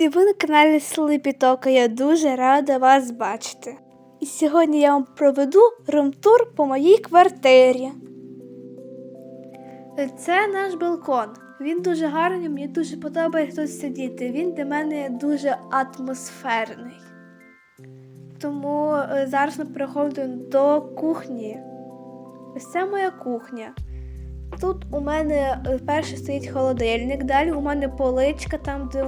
І ви на каналі Слипітока. Я дуже рада вас бачити. І сьогодні я вам проведу румтур по моїй квартирі. Це наш балкон. Він дуже гарний, мені дуже подобається тут сидіти. Він для мене дуже атмосферний. Тому е, зараз ми переходимо до кухні. Ось це моя кухня. Тут у мене е, перше стоїть холодильник, далі у мене поличка, там, де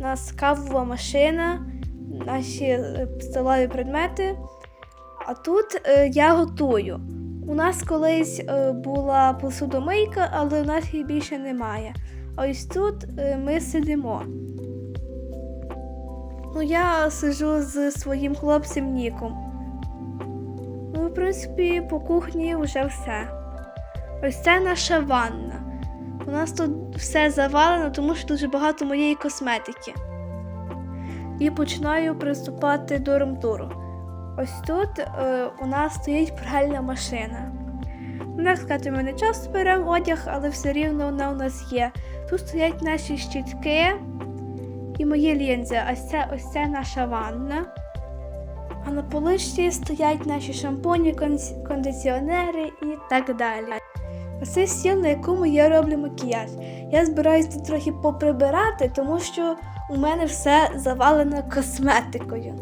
у нас кавова машина, наші е, столові предмети. А тут е, я готую. У нас колись е, була посудомийка, але у нас її більше немає. Ось тут е, ми сидимо. Ну, я сиджу з своїм хлопцем Ніком. Ну, в принципі, по кухні вже все. Ось це наша ванна. У нас тут все завалено, тому що дуже багато моєї косметики. І починаю приступати до ремтуру. Ось тут е, у нас стоїть пральна машина. Як сказати, ми не часто беремо одяг, але все рівно вона у нас є. Тут стоять наші щітки і мої лінзи. Ось це, ось це наша ванна. А на поличці стоять наші шампуні, кондиціонери і так далі. Оце стіл, на якому я роблю макіяж. Я збираюся тут трохи поприбирати, тому що у мене все завалено косметикою.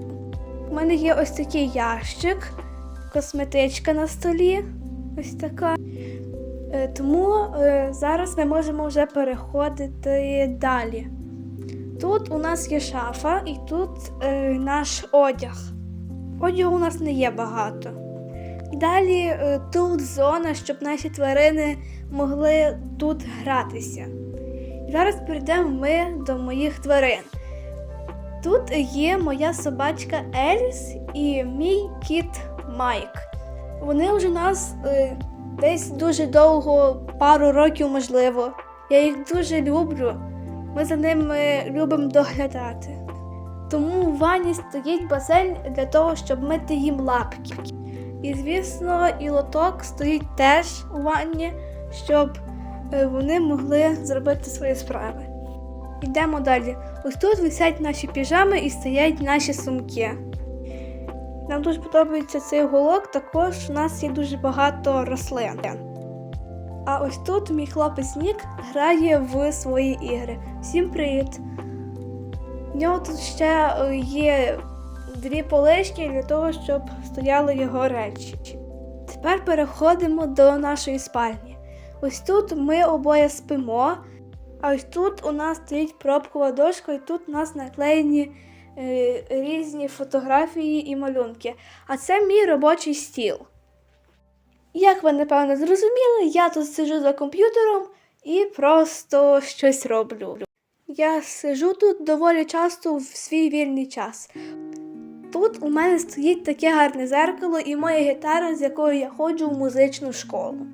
У мене є ось такий ящик, косметичка на столі. Ось така. Е, Тому е, зараз ми можемо вже переходити далі. Тут у нас є шафа і тут е, наш одяг. Одягу у нас не є багато. Далі е, тут зона, щоб наші тварини могли тут гратися. Зараз перейдемо ми до моїх тварин. Тут є моя собачка Еліс і мій кіт Майк. Вони вже у нас е, десь дуже довго, пару років, можливо. Я їх дуже люблю. Ми за ними любимо доглядати. Тому у ванні стоїть басейн для того, щоб мити їм лапки. І, звісно, і лоток стоїть теж у ванні, щоб е, вони могли зробити свої справи. Йдемо далі. Ось тут висять наші піжами і стоять наші сумки. Нам дуже подобається цей уголок, також у нас є дуже багато рослин. А ось тут мій хлопець Нік грає в свої ігри. Всім привіт! В нього тут ще е, є дві полички для того, щоб стояли його речі. Тепер переходимо до нашої спальні. Ось тут ми обоє спимо, а ось тут у нас стоїть пробкова дошка, і тут у нас наклеєні е, різні фотографії і малюнки. А це мій робочий стіл. Як ви напевно зрозуміли, я тут сиджу за комп'ютером і просто щось роблю. Я сиджу тут доволі часто в свій вільний час. Тут у мене стоїть таке гарне зеркало і моя гітара, з якою я ходжу в музичну школу.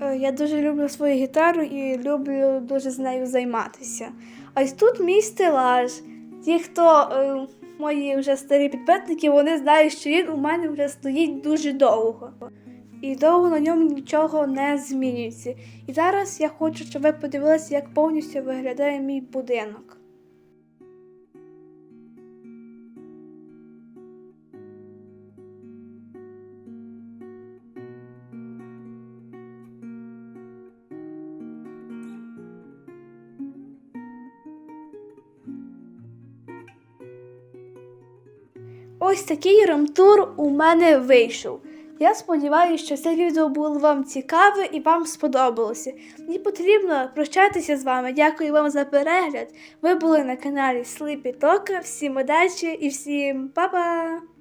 Е, Я дуже люблю свою гітару і люблю дуже з нею займатися. Ось тут мій стелаж. Ті, хто е, мої вже старі підписники, вони знають, що він у мене вже стоїть дуже довго. І довго на ньому нічого не змінюється. І зараз я хочу, щоб ви подивилися, як повністю виглядає мій будинок. Ось такий рамтур у мене вийшов. Я сподіваюся, що це відео було вам цікаве і вам сподобалося. Мені потрібно прощатися з вами. Дякую вам за перегляд. Ви були на каналі Sleepy Тока. Всім удачі і всім па-па!